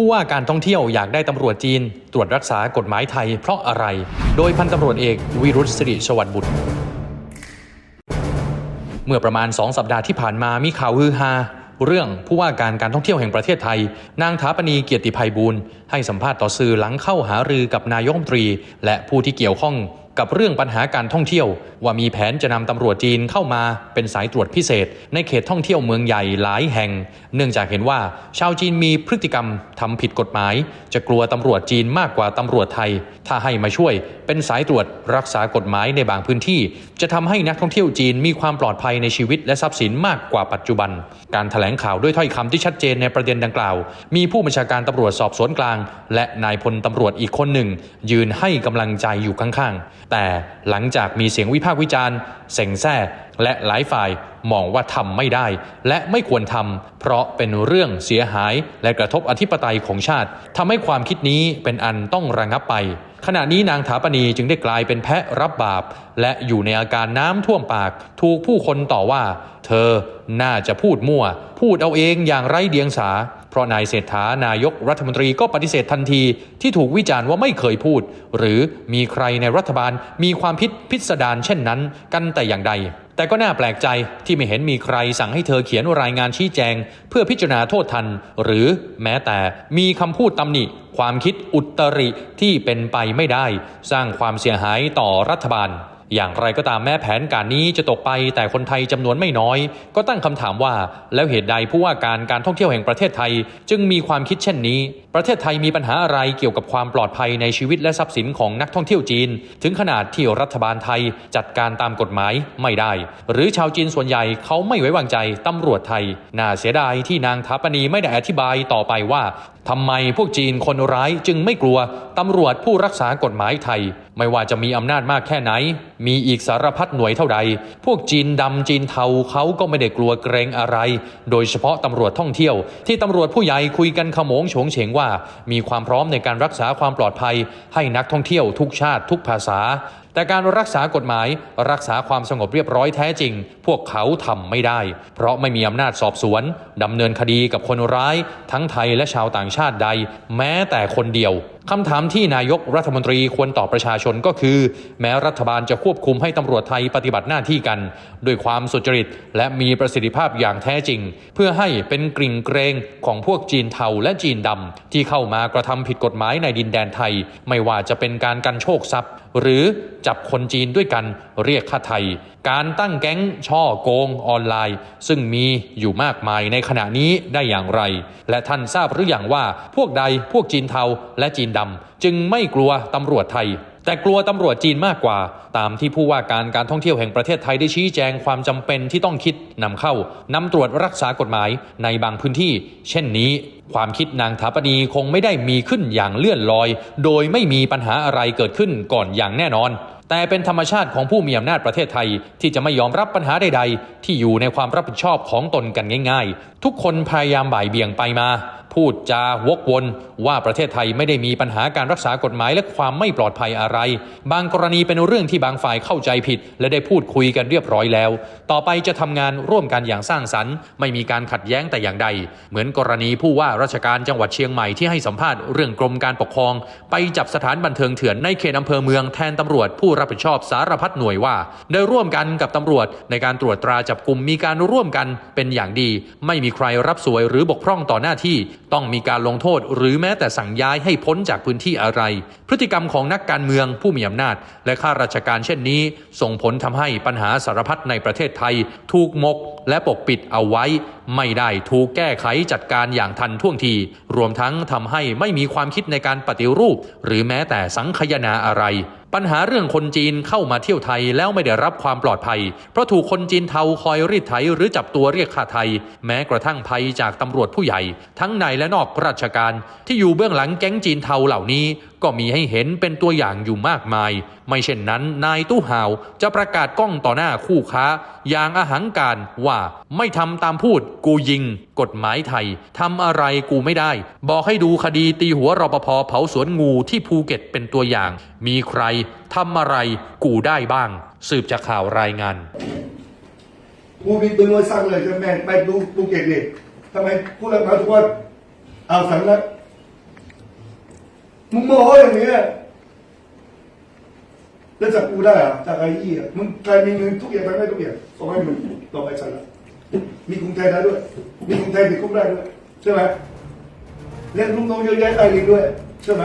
ผู้ว่าการท่องเที่ยวอยากได้ตำรวจจีน ตรวจรักษากฎหมายไทยเพราะอะไร โดยพันตำรวจเอกวิรุษสิริสวัสดิ์บุตร เมื่อประมาณ 2 สัปดาห์ที่ผ่านมามีข่าวฮือฮาเรื่องผู้ว่าการการท่องเที่ยวแห่งประเทศไทย นางถาปณีเกียรติภัยบูลย์ให้สัมภาษณ์ต่อสื่อหลังเข้าหารือกับนายกรัฐมนตรี และผู้ที่เกี่ยวข้อง กับเรื่องปัญหาการท่องเที่ยว ว่ามีแผนจะนำตำรวจจีนเข้ามาเป็นสายตรวจพิเศษ ในเขตท่องเที่ยวเมืองใหญ่หลายแห่ง เนื่องจากเห็นว่าชาวจีนมีพฤติกรรมทำผิดกฎหมาย จะกลัวตำรวจจีนมากกว่าตำรวจไทย ถ้าให้มาช่วยเป็นสายตรวจรักษากฎหมายในบางพื้นที่ จะทำให้นักท่องเที่ยวจีนมีความปลอดภัยในชีวิตและทรัพย์สินมากกว่าปัจจุบัน การถแถลงข่าวด้วยถ้อยคำที่ชัดเจนในประเด็นดังกล่าว มีผู้บัญชาการตำรวจสอบสวนกลาง และนายพลตำรวจอีกคนหนึ่ง ยืนให้กำลังใจอยู่ข้างๆแต่หลังจากมีเสียงวิพากษ์วิจารณ์เซ็งแซ่และหลายฝ่ายมองว่าทำไม่ได้ และไม่ควรทำเพราะเป็นเรื่องเสียหายและกระทบอธิปไตยของชาติทำให้ความคิดนี้เป็นอันต้องระงับไป ขณะนี้นางถาปณีจึงได้กลายเป็นแพะรับบาป และอยู่ในอาการน้ำท่วมปาก ถูกผู้คนต่อว่า เธอน่าจะพูดมั่ว พูดเอาเองอย่างไร้เดียงสา เพราะนายเศรษฐานายกรัฐมนตรีก็ปฏิเสธทันที ที่ถูกวิจารณ์ว่าไม่เคยพูด หรือมีใครในรัฐบาลมีความพิษพิสดารเช่นนั้น กันแต่อย่างใด แต่ก็น่าแปลกใจที่ไม่เห็นมีใครสั่งให้เธอเขียนรายงานชี้แจง เพื่อพิจารณาโทษทัน หรือแม้แต่มีคำพูดตำหนิ ความคิดอุตริที่เป็นไปไม่ได้ สร้างความเสียหายต่อรัฐบาล อย่างไรก็ตามแม้แผนการนี้จะตกไปแต่คนไทยจำนวนไม่น้อย ก็ตั้งคำถามว่า แล้วเหตุใดผู้ว่าการการท่องเที่ยวแห่งประเทศไทย จึงมีความคิดเช่นนี้ ประเทศไทยมีปัญหาอะไรเกี่ยวกับความปลอดภัยในชีวิตและทรัพย์สินของนักท่องเที่ยวจีน ถึงขนาดที่รัฐบาลไทยจัดการตามกฎหมายไม่ได้ หรือชาวจีนส่วนใหญ่เขาไม่ไว้วางใจตำรวจไทยน่าเสียดายที่นางทัปณีไม่ได้อธิบายต่อไปว่า ทำไมพวกจีนคนร้ายจึงไม่กลัวตำรวจผู้รักษากฎหมายไทย ไม่ว่าจะมีอำนาจมากแค่ไหน มีอีกสารพัดหน่วยเท่าใด พวกจีนดำจีนเทาเขาก็ไม่ได้กลัวเกรงอะไร โดยเฉพาะตำรวจท่องเที่ยว ที่ตำรวจผู้ใหญ่คุยกันขโมงโฉงเฉงว่า มีความพร้อมในการรักษาความปลอดภัย ให้นักท่องเที่ยวทุกชาติทุกภาษา แต่การรักษากฎหมาย รักษาความสงบเรียบร้อยแท้จริง พวกเขาทำไม่ได้ เพราะไม่มีอำนาจสอบสวนดำเนินคดีกับคนร้าย ทั้งไทยและชาวต่างชาติใด แม้แต่คนเดียว คำถามที่นายกรัฐมนตรีควรตอบประชาชนก็คือ แม้รัฐบาลจะควบคุมให้ตำรวจไทยปฏิบัติหน้าที่กัน ด้วยความสุจริต และมีประสิทธิภาพอย่างแท้จริง เพื่อให้เป็นกริ่งเกรงของพวกจีนเทาและจีนดำที่เข้ามากระทำผิดกฎหมายในดินแดนไทย ไม่ว่าจะเป็นการกันโชคทรัพย์ หรือจับคนจีนด้วยกันเรียกค่าไทย การตั้งแก๊งช่อโกงออนไลน์ ซึ่งมีอยู่มากมายในขณะนี้ได้อย่างไร และท่านทราบหรืออย่างว่าพวกใดพวกจีนเทาและจีนดำจึงไม่กลัวตำรวจไทยแต่กลัวตำรวจจีนมากกว่า ตามที่ผู้ว่าการการท่องเที่ยวแห่งประเทศไทยได้ชี้แจงความจำเป็นที่ต้องคิดนำเข้านำตรวจรักษากฎหมายในบางพื้นที่ เช่นนี้ ความคิดนางถาปณีคงไม่ได้มีขึ้นอย่างเลื่อนลอย โดยไม่มีปัญหาอะไรเกิดขึ้นก่อนอย่างแน่นอน แต่เป็นธรรมชาติของผู้มีอำนาจประเทศไทย ที่จะไม่ยอมรับปัญหาใด ๆ ที่อยู่ในความรับผิดชอบของตนกันง่าย ๆ ทุกคนพยายามบ่ายเบี่ยงไปมาพูดจาวกวนว่าประเทศไทยไม่ได้มีปัญหาการรักษากฎหมายและความไม่ปลอดภัยอะไร บางกรณีเป็นเรื่องที่บางฝ่ายเข้าใจผิด และได้พูดคุยกันเรียบร้อยแล้ว ต่อไปจะทำงานร่วมกันอย่างสร้างสรรค์ ไม่มีการขัดแย้งแต่อย่างใด เหมือนกรณีผู้ว่าราชการจังหวัดเชียงใหม่ที่ให้สัมภาษณ์เรื่องกรมการปกครอง ไปจับสถานบันเทิงเถื่อนในเขตอำเภอเมืองแทนตำรวจผู้รับผิดชอบสารพัดหน่วยว่า ได้ร่วมกันกับตำรวจ ในการตรวจตราจับกลุ่มมีการร่วมกันเป็นอย่างดี ไม่มีใครรับสวยหรือบกพร่องต่อหน้าที่ต้องมีการลงโทษหรือแม้แต่สั่งย้ายให้พ้นจากพื้นที่อะไร พฤติกรรมของนักการเมืองผู้มีอำนาจ และข้าราชการเช่นนี้ ส่งผลทำให้ปัญหาสารพัดในประเทศไทย ถูกมกและปกปิดเอาไว้ ไม่ได้ถูกแก้ไขจัดการอย่างทันท่วงที รวมทั้งทำให้ไม่มีความคิดในการปฏิรูป หรือแม้แต่สังคยนาอะไร ปัญหาเรื่องคนจีนเข้ามาเที่ยวไทยแล้วไม่ได้รับความปลอดภัย เพราะถูกคนจีนเทาคอยรีดไถหรือจับตัวเรียกค่าไทย แม้กระทั่งภัยจากตำรวจผู้ใหญ่ ทั้งในและนอกราชการ ที่อยู่เบื้องหลังแก๊งจีนเทาเหล่านี้ ก็มีให้เห็นเป็นตัวอย่างอยู่มากมาย ไม่เช่นนั้น นายตู้ห่าวจะประกาศกล้องต่อหน้าคู่ค้า อย่างอาหังการว่าไม่ทำตามพูด กูยิง กฎหมายไทยทำอะไรกูไม่ได้ บอกให้ดูคดีตีหัวรปภเผาสวนงูที่ภูเก็ตเป็นตัวอย่าง มีใครทำอะไรกูได้บ้าง สืบจากข่าวรายงาน กูมีปืนไว้สั่งเลยจะแม่งไปดูภูเก็ตนี่ทำไมผู้รับเหมาทุกคนเอาสั่งแล้วมึงโมโหอย่างนี้แล้วจากกูได้เหรอะจากไอ้ยี่อะมึงใครมีเงินทุกอย่างไปไม่ทุกอย่างส่งให้มึงต่อไปฉันละมีกรุงไทยได้ด้วย มีกรุงไทยติดคุกได้ด้วยใช่ไหมเล่นลูกน้องเยอะแยะได้เองด้วยใช่ไหม